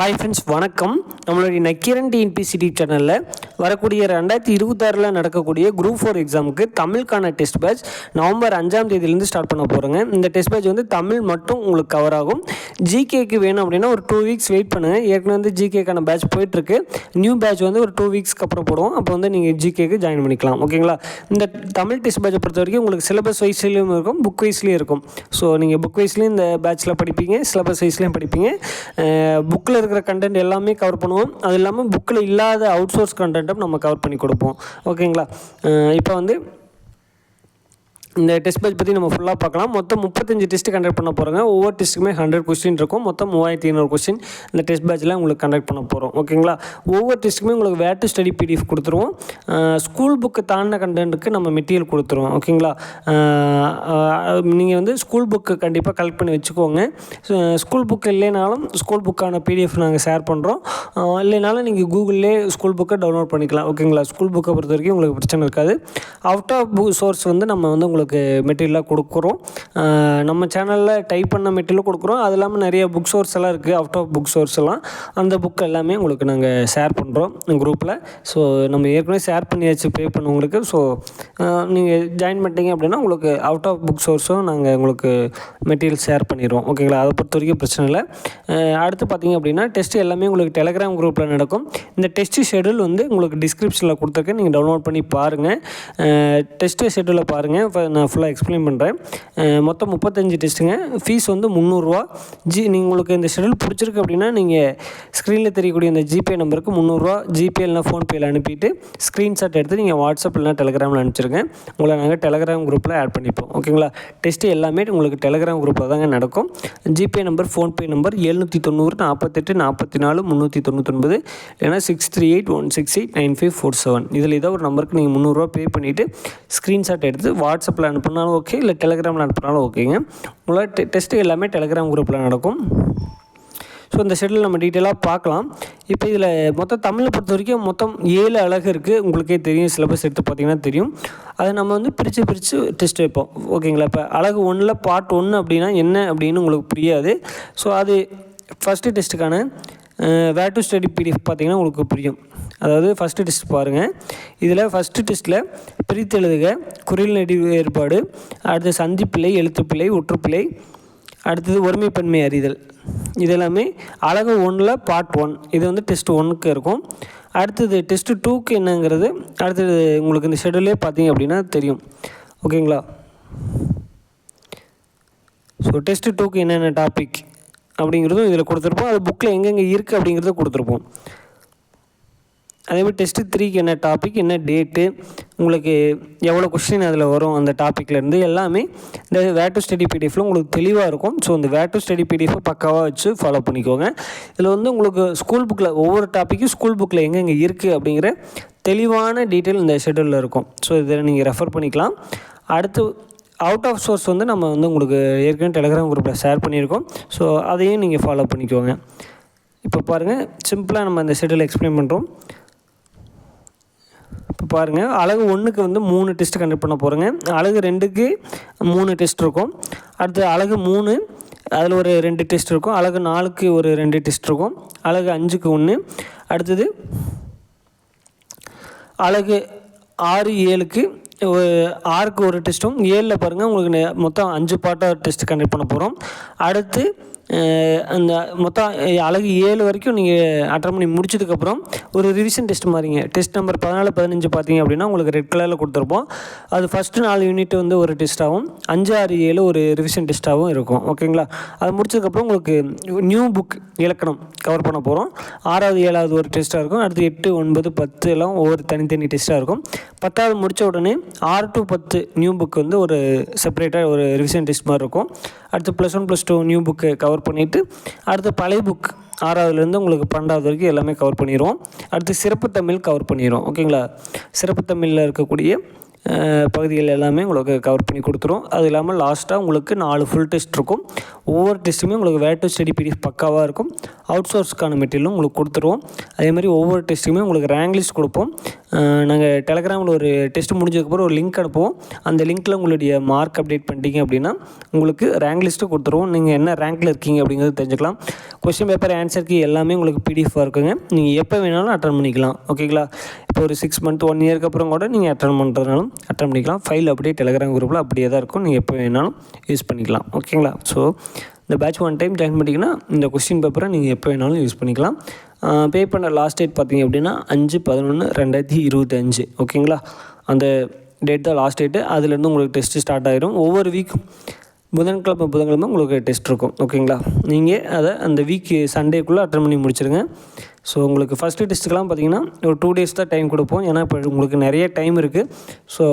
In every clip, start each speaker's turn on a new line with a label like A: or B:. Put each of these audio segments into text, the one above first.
A: Hi friends வணக்கம். நம்மளுடைய நக்கீரன் டிஎன்பிசிடி சேனலில் வரக்கூடிய ரெண்டாயிரத்தி இருபத்தாறில் நடக்கக்கூடிய குரூப் ஃபோர் எக்ஸாமுக்கு தமிழுக்கான டெஸ்ட் பேட்ச் நவம்பர் அஞ்சாம் தேதியிலேருந்து ஸ்டார்ட் பண்ண போகிறோங்க இந்த டெஸ்ட் பேட்ச் வந்து தமிழ் மட்டும் உங்களுக்கு கவர் ஆகும். ஜிகேக்கு வேணும் அப்படின்னா ஒரு டூ வீக்ஸ் வெயிட் பண்ணுங்கள் ஏற்கனவே வந்து ஜிகேக்கான பேட்ச் போயிட்டுருக்கு. நியூ பேட்ச் வந்து ஒரு டூ வீக்ஸ்க்கு அப்புறம் போடுவோம். அப்போ வந்து நீங்கள் ஜிகேக்கு ஜாயின் பண்ணிக்கலாம். ஓகேங்களா இந்த தமிழ் டெஸ்ட் பேட்சை பொறுத்த வரைக்கும் உங்களுக்கு சிலபஸ் வைஸ்லேயும் இருக்கும் புக் வைஸ்லேயும் இருக்கும். ஸோ நீங்கள் புக் வைஸ்லேயும் இந்த பேட்ச்சில் படிப்பீங்க சிலபஸ் வைஸ்லேயும் படிப்பீங்க. புக்கில் இருக்கிற கண்டென்ட் எல்லாமே கவர் பண்ணுவோம். அது இல்லாமல் புக்கில் இல்லாத அவுட் சோர்ஸ் கண்டென்ட்டும் நம்ம கவர் பண்ணி கொடுப்போம். ஓகேங்களா இப்போ வந்து இந்த டெஸ்ட் பேட்ச் பற்றி நம்ம ஃபுல்லாக பார்க்கலாம். மொத்தம் முப்பத்தஞ்சு டெஸ்ட் கண்டக்ட் பண்ண போகிறோங்க ஒவ்வொரு டெஸ்ட்டுக்குமே ஹண்ட்ரட் கொஸ்டின் இருக்கும். மொத்தம் மூவாயிரத்தி ஐநூறு கொஸ்டின் இந்த டெஸ்ட் பேட்சில் உங்களுக்கு கண்டக்ட் பண்ண போகிறோம் ஓகேங்களா? ஒவ்வொரு டெஸ்ட்டுக்குமே உங்களுக்கு வேட் டு ஸ்டடி பிடிஎஃப் கொடுத்துருவோம். ஸ்கூல் புக்கு தாண்டின கண்டென்ட்டுக்கு நம்ம மெட்டீரியல் கொடுத்துருவோம். ஓகேங்களா? நீங்கள் வந்து ஸ்கூல் புக்கு கண்டிப்பாக கலெக்ட் பண்ணி வச்சுக்கோங்க. ஸ்கூல் புக் இல்லைனாலும் ஸ்கூல் புக்கான பிடிஎஃப் நாங்கள் ஷேர் பண்ணுறோம் இல்லைனாலும் நீங்கள் கூகுளிலே ஸ்கூல் புக்கை டவுன்லோட் பண்ணிக்கலாம். ஓகேங்களா? ஸ்கூல் புக்கை பொறுத்த வரைக்கும் உங்களுக்கு பிரச்சனை இருக்காது. அவுட் ஆஃப் புக் சோர்ஸ் வந்து நம்ம வந்து உங்களுக்கு உங்களுக்கு மெட்டீரியலாக கொடுக்குறோம். நம்ம சேனலில் டைப் பண்ண மெட்டீரியல் கொடுக்குறோம். அது இல்லாமல் நிறைய புக் சோர்ஸ் எல்லாம் இருக்குது அவுட் ஆஃப் புக் சோர்ஸ் எல்லாம். அந்த புக் எல்லாமே உங்களுக்கு நாங்கள் ஷேர் பண்ணுறோம் குரூப்பில் ஸோ நம்ம ஏற்கனவே ஷேர் பண்ணியாச்சு பே பண்ணவங்களுக்கு. ஸோ நீங்கள் ஜாயின் பண்ணிட்டீங்க அப்படின்னா உங்களுக்கு அவுட் ஆஃப் புக் சோர்ஸும் நாங்கள் உங்களுக்கு மெட்டீரியல் ஷேர் பண்ணிடுவோம் ஓகேங்களா அதை பொறுத்த வரைக்கும் பிரச்சனை இல்லை. அடுத்து பார்த்தீங்க அப்படின்னா டெஸ்ட் எல்லாமே உங்களுக்கு டெலகிராம் குரூப்பில் நடக்கும். இந்த டெஸ்ட் ஷெடியூல் வந்து உங்களுக்கு டிஸ்கிரிப்ஷனில் கொடுத்துருக்கேன். நீங்கள் டவுன்லோட் பண்ணி பாருங்கள் டெஸ்ட்டு ஷெடியூலை பாருங்கள் இப்போ நான் ஃபுல்லாக எக்ஸ்பிளைன் பண்ணுறேன் மொத்தம் முப்பத்தஞ்சு டெஸ்ட்டுங்க. ஃபீஸ் வந்து முந்நூறுரூவா ஜி நீங்கள் உங்களுக்கு இந்த ஷெடியூல் பிடிச்சிருக்கு அப்படின்னா நீங்கள் ஸ்க்ரீனில் தெரியக்கூடிய இந்த ஜிபே நம்பருக்கு முந்நூறுரூவா ஜிபே இல்லைனா ஃபோன்பேயில் அனுப்பிட்டு ஸ்க்ரீன்ஷாட் எடுத்து நீங்கள் வாட்ஸ்அப் இல்லைனா டெலகிராமில் அனுப்பிச்சிருங்க. உங்களை நாங்கள் டெலகிராம் குரூப்பில் ஆட் பண்ணிப்போம். ஓகேங்களா டெஸ்ட்டு எல்லாமே உங்களுக்கு டெலகிராம் குரூப்பில் தாங்க நடக்கும். ஜிபே நம்பர் ஃபோன்பே நம்பர் எழுநூற்றி தொண்ணூறு நாற்பத்தெட்டு நாற்பத்தி நாலு முந்நூற்றி தொண்ணூத்தொன்பது இல்லைனா six three eight one six eight nine five four seven இதில் ஏதோ ஒரு நம்பருக்கு நீங்கள் முந்நூறுரூவா பே பண்ணிவிட்டு ஸ்க்ரீன்ஷாட் எடுத்து வாட்ஸ்அப்பில் அனுப்புனாலும் ஓகே இல்லை டெலகிராமில் அனுப்புனாலும் ஓகேங்க உங்களோட டெ டெஸ்ட்டு எல்லாமே டெலகிராம் குரூப்பில் நடக்கும். ஸோ இந்த ஷெடியூல் நம்ம டீட்டெயிலாக பார்க்கலாம். இப்போ இதில் மொத்தம் தமிழை பொறுத்த வரைக்கும் மொத்தம் ஏழு அழகு இருக்குது உங்களுக்கே தெரியும் சிலபஸ் எடுத்து பார்த்தீங்கன்னா தெரியும். அதை நம்ம வந்து பிரித்து பிரித்து டெஸ்ட் வைப்போம். ஓகேங்களா இப்போ அழகு ஒன்றில் பார்ட் ஒன்று அப்படின்னா என்ன அப்படின்னு உங்களுக்கு புரியாது. ஸோ அது ஃபஸ்ட்டு டெஸ்ட்டுக்கான வேர் டு ஸ்டடி பிடிஎஃப் பார்த்தீங்கன்னா உங்களுக்கு புரியும். அதாவது ஃபஸ்ட்டு டெஸ்ட் பாருங்கள் இதில் ஃபஸ்ட்டு டெஸ்ட்டில் பிரித்து எழுதுக. குரல் நெடி வேறுபாடு. அடுத்து சந்திப்பிள்ளை எழுத்துப்பிள்ளை ஒற்றுப்பிள்ளை அடுத்தது ஒருமைப்பன்மை அறிதல். இதெல்லாமே அழகு ஒன்றில் பார்ட் ஒன் இது வந்து டெஸ்ட் ஒன்றுக்கு இருக்கும். அடுத்தது டெஸ்ட்டு டூக்கு என்னங்கிறது அடுத்தது உங்களுக்கு இந்த ஷெடியூலே பார்த்தீங்க அப்படின்னா தெரியும். ஓகேங்களா? ஸோ டெஸ்ட்டு டூக்கு என்னென்ன டாபிக் அப்படிங்கிறதும் இதில் கொடுத்துருப்போம். அது புக்கில் எங்கெங்கே இருக்குது அப்படிங்கிறத கொடுத்துருப்போம். அதேமாதிரி டெஸ்ட்டு த்ரீக்கு என்ன டாபிக் என்ன டேட்டு உங்களுக்கு எவ்வளோ கொஸ்டின் அதில் வரும் அந்த டாப்பிக்லேருந்து எல்லாமே இந்த வேட்டு ஸ்டடி பிடிஎஃபில் உங்களுக்கு தெளிவாக இருக்கும். ஸோ இந்த வேட்டு ஸ்டடி பிடிஎஃபை பக்காவாக வச்சு ஃபாலோ பண்ணிக்கோங்க. இதில் வந்து உங்களுக்கு ஸ்கூல் புக்கில் ஒவ்வொரு டாப்பிக்கும் ஸ்கூல் புக்கில் எங்கெங்கே இருக்குது அப்படிங்கிற தெளிவான டீட்டெயில் இந்த ஷெடியூலில் இருக்கும். ஸோ இதை நீங்கள் ரெஃபர் பண்ணிக்கலாம். அடுத்து அவுட் ஆஃப் சோர்ஸ் வந்து நம்ம வந்து உங்களுக்கு ஏற்கனவே டெலகிராம் குரூப்பில் ஷேர் பண்ணியிருக்கோம். ஸோ அதையும் நீங்கள் ஃபாலோ பண்ணிக்கோங்க. இப்போ பாருங்கள் சிம்பிளாக நம்ம அந்த ஷெடியூல் எக்ஸ்பிளைன் பண்ணுறோம் இப்போ பாருங்கள் அழகு ஒன்றுக்கு வந்து மூணு டெஸ்ட் கண்டக்ட் பண்ண போகிறோங்க அழகு ரெண்டுக்கு மூணு டெஸ்ட் இருக்கும். அடுத்து அழகு மூணு அதில் ஒரு ரெண்டு டெஸ்ட் இருக்கும். அழகு நாலுக்கு ஒரு ரெண்டு டெஸ்ட் இருக்கும். அழகு அஞ்சுக்கு ஒன்று அடுத்தது அழகு ஆறு ஏழுக்கு ஆறுக்கு ஒரு டெஸ்ட்டும் ஏழில் பாருங்கள் உங்களுக்கு மொத்தம் அஞ்சு பாட்டாக டெஸ்ட் கண்டக்ட் பண்ண போகிறோம் அடுத்து அந்த மொத்தம் அழகு ஏழு வரைக்கும் நீங்கள் அட்டன் பண்ணி முடிச்சதுக்கப்புறம் ஒரு ரிவிஷன் டெஸ்ட் மாதிரிங்க டெஸ்ட் நம்பர் பதினாலு பதினஞ்சு பார்த்தீங்க அப்படின்னா உங்களுக்கு ரெட் கலரில் கொடுத்துருப்போம். அது ஃபஸ்ட்டு நாலு யூனிட் வந்து ஒரு டெஸ்ட்டாகவும் அஞ்சு ஆறு ஏழு ஒரு ரிவிஷன் டெஸ்ட்டாகவும் இருக்கும். ஓகேங்களா அது முடிச்சதுக்கப்புறம் உங்களுக்கு நியூ புக் இலக்கணம் கவர் பண்ண போகிறோம் ஆறாவது ஏழாவது ஒரு டெஸ்ட்டாக இருக்கும். அடுத்து எட்டு ஒன்பது பத்து எல்லாம் ஒவ்வொரு தனித்தனி டெஸ்ட்டாக இருக்கும். பத்தாவது முடித்த உடனே ஆறு டு பத்து நியூ புக் வந்து ஒரு செப்பரேட்டாக ஒரு ரிவிஷன் டெஸ்ட் மாதிரி இருக்கும். அடுத்து plus one plus two new book cover பண்ணிவிட்டு அடுத்து பழைய புக் ஆறாவதுலேருந்து உங்களுக்கு பன்னெண்டாவது வரைக்கும் எல்லாமே கவர் பண்ணிடுவோம் அடுத்து சிறப்பு தமிழ் கவர் பண்ணிடுவோம் ஓகேங்களா சிறப்பு தமிழில் இருக்கக்கூடிய பகுதிகள் எல்லாமே உங்களுக்கு கவர் பண்ணி கொடுத்துரும். அது இல்லாமல் லாஸ்ட்டாக உங்களுக்கு நாலு ஃபுல் டெஸ்ட் இருக்கும். ஒவ்வொரு டெஸ்ட்டுமே உங்களுக்கு வேர் டு ஸ்டடி பிடிஎஃப் பக்காவாக இருக்கும். அவுட் சோர்ஸ்க்கான மெட்டீரியலும் உங்களுக்கு கொடுத்துருவோம். அதே மாதிரி ஒவ்வொரு டெஸ்ட்டுமே உங்களுக்கு ரேங்க் லிஸ்ட் கொடுப்போம். நாங்கள் டெலகிராமில் ஒரு டெஸ்ட் முடிஞ்சதுக்கப்புறம் ஒரு லிங்க் அனுப்புவோம். அந்த லிங்க்கில் உங்களுடைய மார்க் அப்டேட் பண்ணிட்டீங்க அப்படின்னா உங்களுக்கு ரேங்க் லிஸ்ட்டு கொடுத்துருவோம். நீங்கள் என்ன ரேங்க்கில் இருக்கீங்க அப்படிங்கிறது தெரிஞ்சுக்கலாம். கொஸ்டின் பேப்பர் ஆன்சருக்கு எல்லாமே உங்களுக்கு பிடிஎஃபாக இருக்குங்க. நீங்கள் எப்போ வேணாலும் அட்டன் பண்ணிக்கலாம். ஓகேங்களா இப்போ ஒரு சிக்ஸ் மந்த் ஒன் இயர்க்கு அப்புறம் கூட நீங்கள் அட்டன் பண்ணுறதுனாலும் அட்டன் பண்ணிக்கலாம். ஃபைல் அப்படியே டெலகிராம் குரூப்பில் அப்படியே தான் இருக்கும். நீங்கள் எப்போ வேணாலும் யூஸ் பண்ணிக்கலாம். ஓகேங்களா ஸோ இந்த பேட்ச் ஒன் டைம் ஜாயின் பண்ணிங்கன்னா இந்த கொஸ்டின் பேப்பரை நீங்கள் எப்போ வேணாலும் யூஸ் பண்ணிக்கலாம். பே பண்ண லாஸ்ட் டேட் பார்த்தீங்க அப்படின்னா அஞ்சு பதினொன்று ரெண்டாயிரத்தி இருபத்தஞ்சு. ஓகேங்களா அந்த டேட் தான் லாஸ்ட் டேட்டு அதுலேருந்து உங்களுக்கு டெஸ்ட்டு ஸ்டார்ட் ஆகிரும் ஒவ்வொரு வீக் புதன்கிழமை புதன்கிழமை உங்களுக்கு டெஸ்ட் இருக்கும். ஓகேங்களா நீங்கள் அதை அந்த வீக் சண்டேக்குள்ளே அட்டன் பண்ணி முடிச்சிருங்க. ஸோ உங்களுக்கு ஃபஸ்ட்டு டெஸ்ட்டுக்கெலாம் பார்த்தீங்கன்னா ஒரு டூ டேஸ் தான் டைம் கொடுப்போம். ஏன்னா இப்போ உங்களுக்கு நிறைய டைம் இருக்குது ஸோ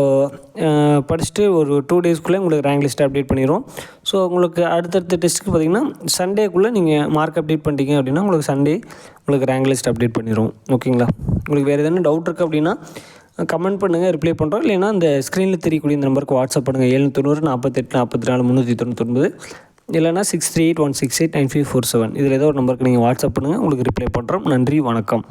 A: படிச்சுட்டு ஒரு டூ டேஸ்க்குள்ளே உங்களுக்கு ரேங்க் லிஸ்ட் அப்டேட் பண்ணிடுவோம் ஸோ உங்களுக்கு அடுத்தடுத்த டெஸ்ட்டுக்கு பார்த்தீங்கன்னா சண்டேக்குள்ளே நீங்கள் மார்க் அப்டேட் பண்ணிட்டீங்க அப்படின்னா உங்களுக்கு சண்டே உங்களுக்கு ரேங்க் லிஸ்ட் அப்டேட் பண்ணிடுவோம் ஓகேங்களா உங்களுக்கு வேறு எதனா டவுட் இருக்குது அப்படின்னா கமெண்ட் பண்ணுங்கள் ரிப்ளை பண்ணுறோம் இல்லைன்னா அந்த ஸ்க்ரீனில் தெரியக்கூடிய இந்த நம்பருக்கு வாட்ஸ்அப் பண்ணுங்கள் எழுநூத்தொண்ணூறு தொண்ணூறு நாற்பத்தெட்டு நாற்பத்தி நாலு முந்நூற்றி தொண்ணூத்தொன்பது இல்லைனா six three eight one six eight nine five four seven இதில் ஏதோ ஒரு நம்பருக்கு நீங்கள் வாட்ஸ்அப் பண்ணுங்கள் உங்களுக்கு ரிப்ளை பண்ணுறோம் நன்றி வணக்கம்.